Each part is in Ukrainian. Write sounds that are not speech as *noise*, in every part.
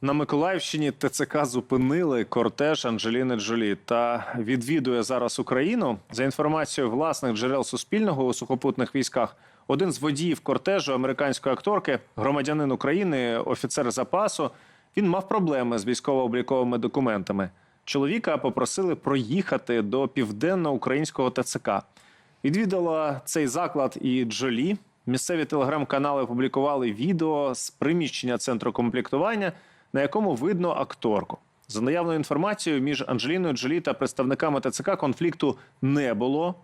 На Миколаївщині ТЦК зупинили кортеж Анджеліни Джолі та відвідує зараз Україну. За інформацією власних джерел Суспільного у сухопутних військах, один з водіїв кортежу американської акторки, громадянин України, офіцер запасу, він мав проблеми з військово-обліковими документами. Чоловіка попросили проїхати до південно-українського ТЦК. Відвідала цей заклад і Джолі. Місцеві телеграм-канали опублікували відео з приміщення центру комплектування, на якому видно акторку. За наявною інформацією, між Анджеліною Джолі та представниками ТЦК конфлікту не було.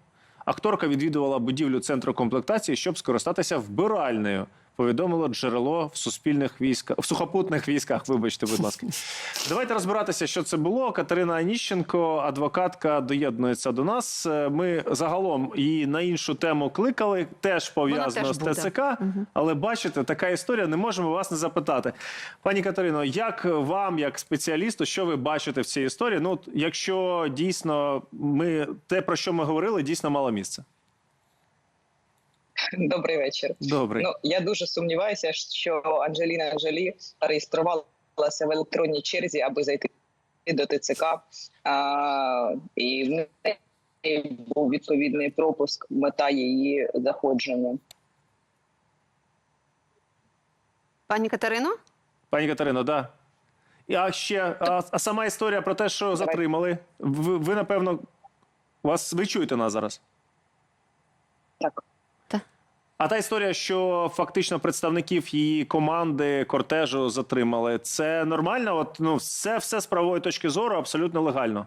Акторка відвідувала будівлю центру комплектації, щоб скористатися вбиральнею. Повідомило джерело в суспільних військах в сухопутних військах. Вибачте, будь ласка. *laughs* Давайте розбиратися, що це було. Катерина Аніщенко, адвокатка, доєднується до нас. Е, Ми загалом її на іншу тему кликали, теж пов'язано з буде. ТЦК. Але бачите, така історія. Не можемо вас не запитати. Пані Катерино, як вам, як спеціалісту, що ви бачите в цій історії? Ну, якщо дійсно ми те, про що ми говорили, дійсно мало місце. *laughs* Добрий вечір. Добре. Ну я дуже сумніваюся, що Анджеліна Жолі реєструвалася в електронній черзі, аби зайти до ТЦК. А, і в неї був відповідний пропуск, мета її заходження. Пані Катерино? Пані Катерино, да. А ще а, а сама історія про те, що затримали. Ви, ви напевно, вас ви чуєте нас зараз. Так. А та історія, що фактично представників її команди кортежу затримали, це нормально? От ну все, все з правової точки зору абсолютно легально.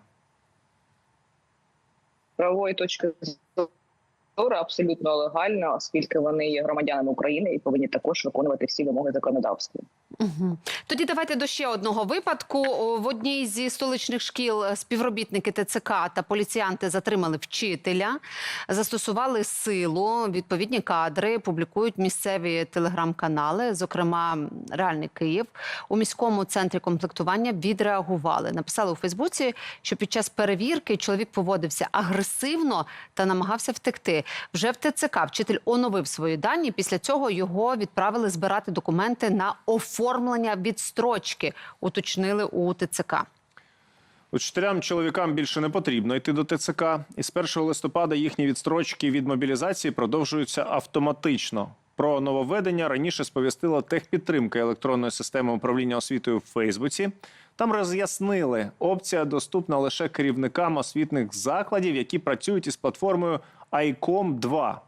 правової точки зору абсолютно легально, оскільки вони є громадянами України і повинні також виконувати всі вимоги законодавства. Угу. Тоді давайте до ще одного випадку. В одній зі столичних шкіл е, співробітники ТЦК та поліціянти затримали вчителя, застосували силу. Відповідні кадри публікують місцеві телеграм-канали, зокрема Реальний Київ. У міському центрі комплектування відреагували. Написали у Фейсбуці, що під час перевірки чоловік поводився агресивно та намагався втекти. Вже в ТЦК вчитель оновив свої дані. Після цього його відправили збирати документи на оформлення відстрочки. Уточнили у ТЦК. Учителям чоловікам більше не потрібно йти до ТЦК. І з 1 листопада їхні відстрочки від мобілізації продовжуються автоматично. Про нововведення раніше сповістила техпідтримка електронної системи управління освітою в Фейсбуці. Там роз'яснили, опція доступна лише керівникам освітних закладів, які працюють із платформою ICOM 2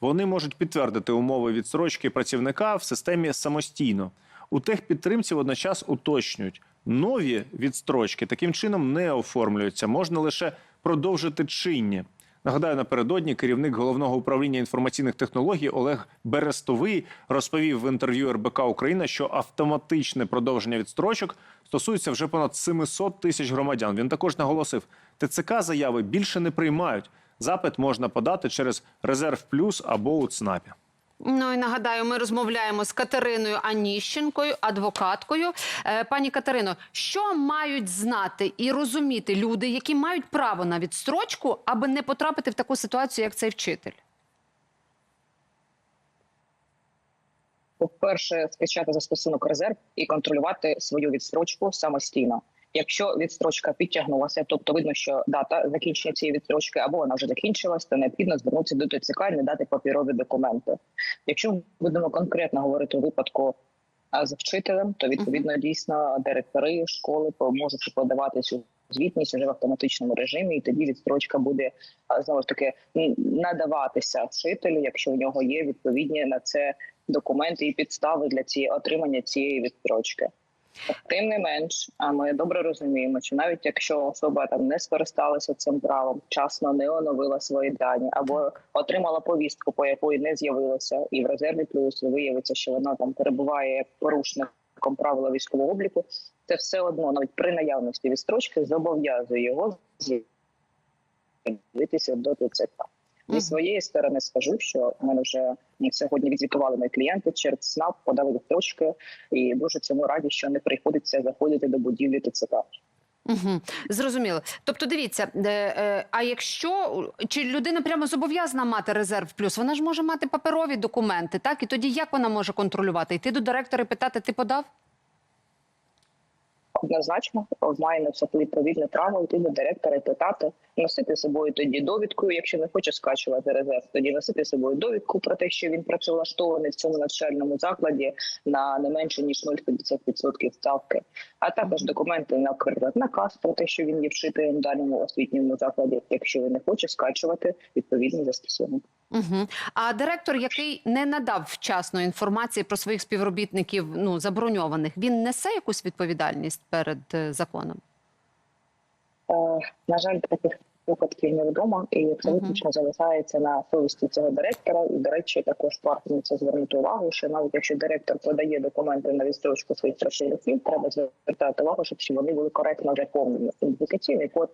Вони можуть підтвердити умови відстрочки працівника в системі самостійно. У техпідтримці водночас уточнюють, нові відстрочки таким чином не оформлюються, можна лише продовжити чинні. Нагадаю, напередодні керівник головного управління інформаційних технологій Олег Берестовий розповів в інтерв'ю РБК Україна, що автоматичне продовження відстрочок стосується вже понад 700 тисяч громадян. Він також наголосив, ТЦК заяви більше не приймають. Запит можна подати через резерв плюс або у ЦНАПі. Ну і нагадаю, ми розмовляємо з Катериною Аніщенкою, адвокаткою. Е, пані Катерино, що мають знати і розуміти люди, які мають право на відстрочку, аби не потрапити в таку ситуацію, як цей вчитель? По-перше, скачати застосунок резерв і контролювати свою відстрочку самостійно. Якщо відстрочка підтягнулася, тобто видно, що дата закінчення цієї відстрочки або вона вже закінчилась, то необхідно звернутися до ТЦК і не дати папірові документи. Якщо ми будемо конкретно говорити у випадку з вчителем, то відповідно дійсно директори школи можуть подавати цю звітність вже в автоматичному режимі, і тоді відстрочка буде знову ж таки надаватися вчителю, якщо у нього є відповідні на це документи і підстави для цієї отримання цієї відстрочки. Тим не менш, ми добре розуміємо, що навіть якщо особа там не скористалася цим правом, вчасно не оновила свої дані або отримала повістку, по якої не з'явилася, і в резерві плюс виявиться, що вона там перебуває порушником правила військового обліку, це все одно навіть при наявності відстрочки зобов'язує його з'явитися до ТЦК. Зі своєї сторони скажу, що в мене вже сьогодні відзвітували мої клієнти через СНАП, подали відстрочки, і дуже цьому раді, що не приходиться заходити до будівлі ТЦК. Угу. Зрозуміло. Тобто, дивіться, е, е, а якщо чи людина прямо зобов'язана мати резерв плюс, вона ж може мати паперові документи, так? І тоді як вона може контролювати? Йти до директора і питати, ти подав? Однозначно має на це відповідне право йти до директора і питати, носити з собою тоді довідку, якщо не хоче скачувати резерв, тоді носити з собою довідку про те, що він працевлаштований в цьому навчальному закладі на не менше ніж 0,50% ставки, а також документи, наприклад, наказ про те, що він є вчителем в даному освітньому закладі, якщо він не хоче скачувати відповідний застосунок. Угу. А директор, який не надав вчасно інформації про своїх співробітників, ну заброньованих, він несе якусь відповідальність перед е, законом? Е, на жаль, таких випадків невідомо, і це Мгм. виключно залишається на совісті цього директора. І, до речі, також варто на це звернути увагу, що навіть якщо директор подає документи на відстрочку своїх працівників, треба звертати увагу, щоб вони були коректно заповнені. Ідентифікаційний код,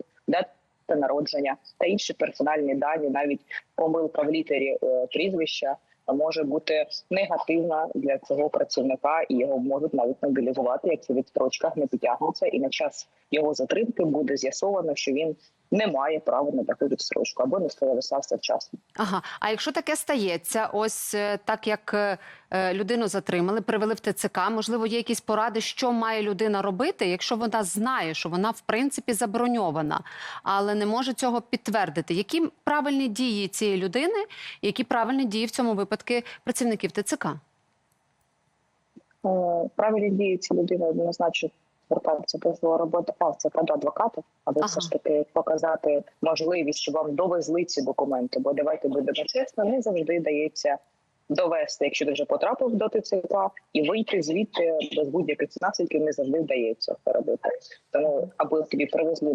дата народження та інші персональні дані, навіть помилка в літері е, прізвища. Може бути негативна для цього працівника, і його можуть навіть мобілізувати, якщо відстрочка не підтягнеться, і на час його затримки буде з'ясовано, що він не має права на таку відстрочку або не скористався вчасно. Ага. А якщо таке стається, ось е, так як е, е, людину затримали, привели в ТЦК, можливо, є якісь поради, що має людина робити, якщо вона знає, що вона в принципі заброньована, але не може цього підтвердити. Які правильні дії цієї людини, які правильні дії в цьому випадку працівників ТЦК? Правильні дії ці людини однозначно звертаються до роботодавця та до адвоката, аби Ага. все ж таки показати можливість, що вам довезли ці документи. Бо давайте будемо чесно, не завжди дається довести, якщо ти вже потрапив до ТЦК, і вийти звідти без будь-яких наслідків не завжди вдається це робити. Тому аби тобі привезли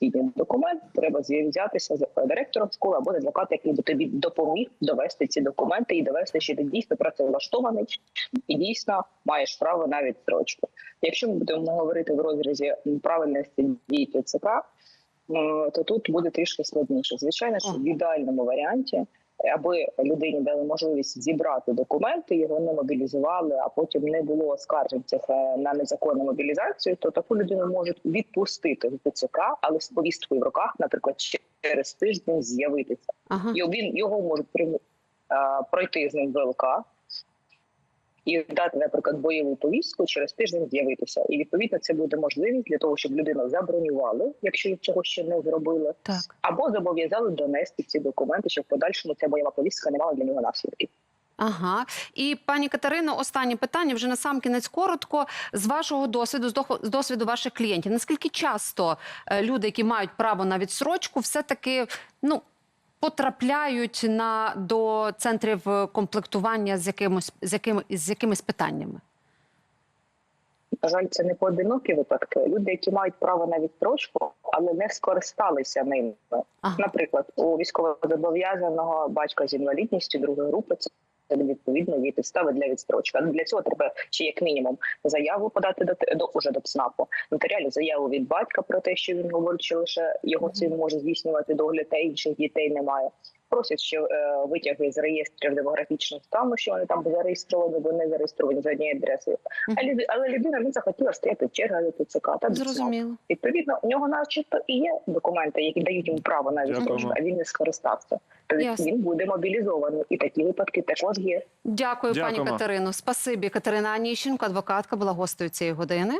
необхідний документ, треба зв'язатися з директором школи або з адвокатом, який би тобі допоміг довести ці документи і довести, що ти дійсно працевлаштований і дійсно маєш право на відстрочку. Якщо ми будемо говорити в розрізі правильності дій ТЦК, м, то тут буде трішки складніше. Звичайно, що в ідеальному варіанті, аби людині дали можливість зібрати документи, його не мобілізували, а потім не було оскаржень цих е, на незаконну мобілізацію, то таку людину можуть відпустити в ПЦК, але з повісткою в руках, наприклад, через тиждень з'явитися Ага. і він його можуть прийти пройти з ним ВЛК і дати, наприклад, бойову повістку через тиждень з'явитися. І відповідно це буде можливість для того, щоб людину забронювали, якщо цього ще не зробили, Так. або зобов'язали донести ці документи, щоб в подальшому ця бойова повістка не мала для нього наслідків. Ага, і пані Катерино, останнє питання вже на сам кінець коротко. З вашого досвіду, з досвіду ваших клієнтів, наскільки часто е, люди, які мають право на відсрочку, все таки ну потрапляють на до центрів е, комплектування з якимось з якими з якимись питаннями? На жаль, це не поодинокі випадки. Люди, які мають право на відстрочку, але не скористалися ними. Ага. Наприклад, у військовозобов'язаного батька з інвалідністю другої групи це відповідно є підстави для відстрочки. Але для цього треба ще як мінімум заяву подати до, до уже до ЦНАПу, нотаріальну заяву від батька про те, що він говорить, що лише його син може здійснювати догляд, та інших дітей немає. Просять ще е, витяги з реєстрів демографічних стану, що вони там зареєстровані, бо не зареєстровані за однією адресою. Мгм. А люд- але людина не захотіла стояти в чергах до ТЦК та. Зрозуміло. Відповідно, у нього, начебто, і є документи, які дають йому право на відстрочку, а він не скористався. То Ясно. він буде мобілізований, і такі випадки також є. Дякую, пані Дякуємо. Катерино. Спасибі. Катерина Аніщенко, адвокатка, була гостею цієї години.